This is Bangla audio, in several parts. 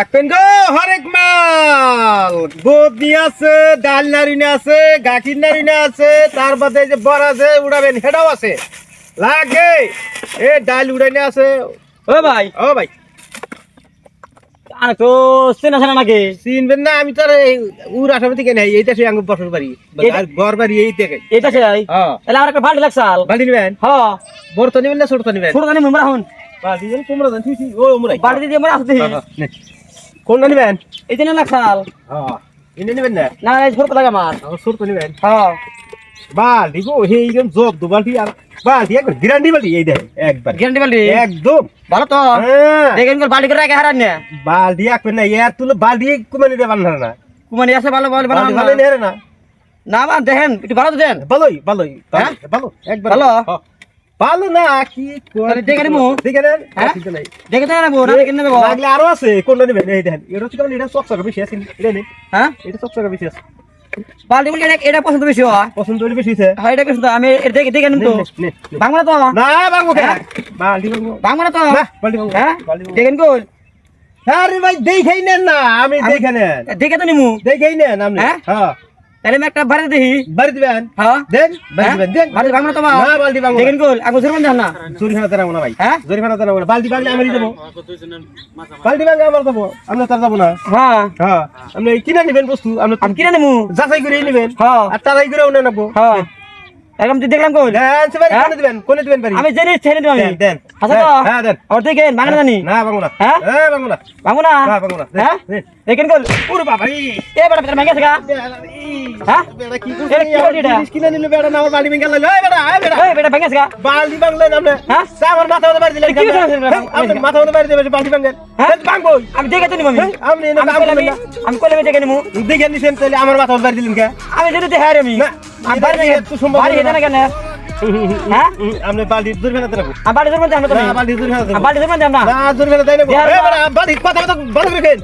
আকেন গো হরেক মাল। বদনি আছে ডাল নারিনে আছে নারিনে আছে তার বাদে যে বড় আছে উড়াবেন হেডাও আছে। লাগে। এ ডাল উড়াইনে আছে। ও ভাই। ও ভাই। আরে তো চেনা চেনা নাকি? চিনবেন না আমি তো উড় আসামি থেকে নাই এইটা আঙ্গুর বাড়ি। এইটা- আর ঘর বাড়ি এই থেকে এটা সে হ্যাঁ। তাহলে আমার একটা বাল্টি লাগছাল বাড়ি নিবেন? হ বড় তো নিবেন না ছোট তো নিবেন? ছোট হন। বাড়ি তোমরা জান ও বাল্টি দিয়ে আমরা আসতে কোনটা নিবেন? এই জন্য লাগছাল হ্যাঁ ইনে নিবেন না? না এই ছোট লাগে আমার। আমার ছোট তো নিবেন? হ্যাঁ। বালটি গো হে এইরকম জব দু বালটি আর বালটি একবার গ্যারান্টি বালটি এই দেখ একবার। গ্যারান্টি বাল্টি একদম। ভালো তো। হ্যাঁ। দেখেন কল বাল্টি করে হারান না। বালটি একবার না ইয়ার তুলে বালটি কুমানি দেবান না না। কুমানি আছে ভালো ভালো ভালো। বালটি ভালো নেই না না দেখেন একটু ভালো তো দেন। ভালোই ভালোই হ্যাঁ? ভালো। একবার ভালো? হ্যাঁ। ভালো না কি দেখে নিবো? দেখে নেন হ্যাঁ? দেখে তো নেব না দেখে নেব। লাগলে আরও আছে কোনটা নেবেন। এই দেখেন এটা হচ্ছে কেমন এটা চকচকা বেশি আছে এটা নেই। হ্যাঁ? এটা চকচকা বেশি আছে। বলতে এটা- এটা পছন্দ বেশি হয়। পছন্দ বেশি আছে। হ্যাঁ এটা পছন্দ। আমি এটা দেখে দেখে নিন তো। নে, নে, নে। বাংলা তো না হ্যাঁ? তো না হ্যাঁ? বাবু দেখেন আরে ভাই দেখেই নেন না আমি আমি- দেখে নেন। দেখে তো নিমু দেখেই নেন আপনি। হ্যাঁ? হ্যাঁ তাহলে আমি একটা বাড়ি দেখি। বাড়ি দিবেন? হ্যাঁ। দেন বাড়ি হ্যাঁ? দিবেন দেন। বাড়ি বাংলা তো না বালতি বাবু দেখেন কল আগে জোর দেন না। জরিমানা দেবো না ভাই। হ্যাঁ? জরিমানা দেবো না। বালতি বাগলে আমি দেবো। বালতি বাগলে আমার দেবো। আমরা তার যাব না। হ্যাঁ। হ্যাঁ। কিনে নেবেন বস্তু আপনি আমি কিনে নেব। যাচাই করে নেবেন। হ্যাঁ। আর তারাই করে নেব। হ্যাঁ। একদম দেখলাম দেন বাড়ি হ্যাঁ? কোনে দিবেন? কোনে দিবেন বাড়ি? আমি জেনে ছেড়ে দেবো আমি দেন দেন। আচ্ছা তো হ্যাঁ, হ্যাঁ দেন। জানি। না হ্যাঁ? হ্যাঁ না হ্যাঁ? হ্যাঁ। কল বাবা এ বড় বেটা মাইকে থাকা হ্যাঁ? বেড়া কি এ, কি করলি কিনে নিলে বেড়া না আমার বাড়ি ভেঙে লাইলো বেটা থাকা হ্যাঁ? আমার মাথা বাড়ি কি? হ্যাঁ, মাথা বাড়ি হ্যাঁ? আমি দেখে তো নিব আমি। হ্যাঁ, আমি না। আমি কইলাম দেখে নিমু দেখে নিছেন তাহলে আমার মাথা মধ্যে বাড়ি দিলেন কে? আমি যদি হারি আমি। না, আমি বাড়ি নিয়ে সম্ভব বাড়ি না। না কেন? হ্যাঁ? আপনি। আমি তো না কথা কথা ভালো করে খেন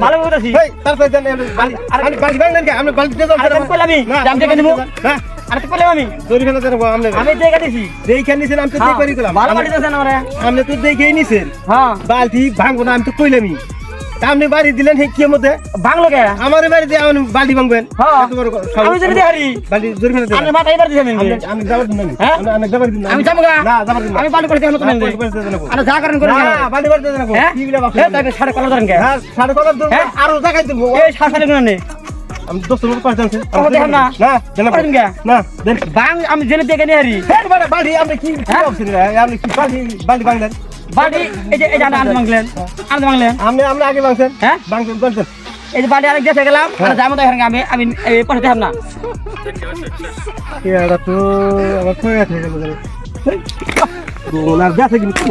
ভালো আছি তারপরে দেন আমি কইলাম আমি দাম হ্যাঁ আরে তো কইলাম আমি। আমি। নিছেন আমি তো হ্যাঁ, ভালো বাড়ি আমারে তো নিছেন। হ্যাঁ। বালতি ভাঙবো না আমি তো কইলামই। আপনি বাড়ি দিলেন সেই কি মধ্যে বাংলো কে আমার বাড়ি দিয়ে আমি বালতি ভাঙবেন হ্যাঁ। আমি যদি হারি বালতি জরিমানা দেন আমি মাথায় বাড়ি দিয়েছেন আপনি- আমি যাবার দিন না আমি। হ্যাঁ? আমি- আমি যাবার দিন না আমি যাব না যাবার দিন না আমি বাড়ি করে দেখানো তো না, বালতি। আরে যা করেন করেন না, বালতি দেন আপু। হ্যাঁ কি বলে? এ তাকে সাড়ে কলা ধরেন কে হ্যাঁ, সাড়ে দূর? হ্যাঁ? আরও জায়গায় দেবো। এই সাড়ে গুণ নেই আমি দশটার মতো পাঁচ জানছি। না? না, দেন আপু। করেন কে? না, দেন। বাং আমি জেনে দেখে নিয়ে হারি হ্যাঁ, বাড়ি- আপনি কি- কি হ্যাঁ? ভাবছেন রে? আপনি কি বাড়ি- বাড়ি ভাঙলেন? বাড়ি এই যে এই যে আনন্দ মাংলেন আনন্দ মাংলেন আপনি- আপনি আগে বাংছেন। হ্যাঁ? ভাঙছেন, বলছেন এই যে বাড়ি আরেক দেশে গেলাম। আর যাব দেখেন আমি আমি এই পাশে না। এটা তো আমার কয়ে গেল রে। ওনার দেশে কিন্তু?